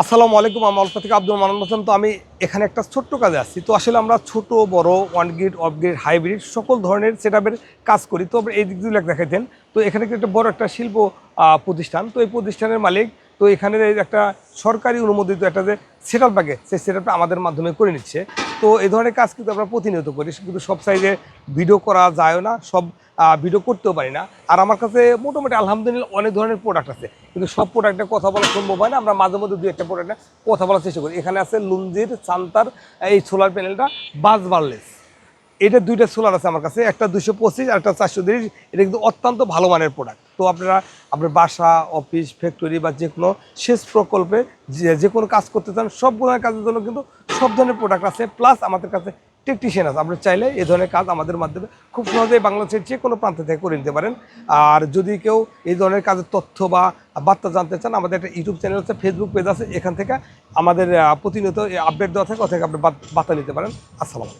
আসসালামু আলাইকুম আমি অল্প থেকে আব্দুল মানান হোসেন তো আমি এখানে একটা ছোট্ট কাজে আসছি। তো আসলে আমরা ছোট, বড় on grid off grid hybrid সকল ধরনের সেট কাজ করি। তো এই দিকগুলো দেখাইতেন তো এখানে একটা বড় একটা শিল্প প্রতিষ্ঠান। তো এই প্রতিষ্ঠানের মালিক তো এখানে একটা সরকারি অনুমোদিত একটা যে সেট আপ লাগে সেই সেট আমাদের মাধ্যমে করে নিচ্ছে। তো এই ধরনের কাজ কিন্তু আমরা প্রতিনিয়ত করি, কিন্তু সব সাইজে ভিডিও করা যায় না, সব ভিডিও করতেও পারি না। আর আমার কাছে মোটামুটি আলহামদুলিল্লাহ অনেক ধরনের প্রোডাক্ট আছে, কিন্তু সব প্রোডাক্টে কথা বলা সম্ভব হয় না, আমরা মাঝে মধ্যে দু একটা প্রোডাক্টে কথা বলার চেষ্টা করি। এখানে আছে লুঞ্জির সান্তার এই সোলার প্যানেলটা বাস বারলেস এটা দুইটা সোলার আছে আমার কাছে, একটা দুশো পঁচিশ আর একটা চারশো তিরিশ, এটা কিন্তু অত্যন্ত ভালো মানের প্রোডাক্ট তো আপনারা আপনার বাসা অফিস ফ্যাক্টরি বা যে কোনো সেচ প্রকল্পে যে যে কোনো কাজ করতে চান সব ধরনের কাজের জন্য কিন্তু সব ধরনের প্রোডাক্ট আছে প্লাস আমাদের কাছে টেকনিশিয়ান আছে। আপনি চাইলে এই ধরনের কাজ আমাদের মাধ্যমে খুব সহজেই বাংলাদেশের যে কোনো প্রান্ত থেকে করে নিতে পারেন। আর যদি কেউ এই ধরনের কাজের তথ্য বা বার্তা জানতে চান, আমাদের একটা ইউটিউব চ্যানেল আছে ফেসবুক পেজ আছে, এখান থেকে আমাদের প্রতিনিয়ত আপডেট দেওয়া থাকে থেকে আপনি বার্তা নিতে পারেন। আসসালাম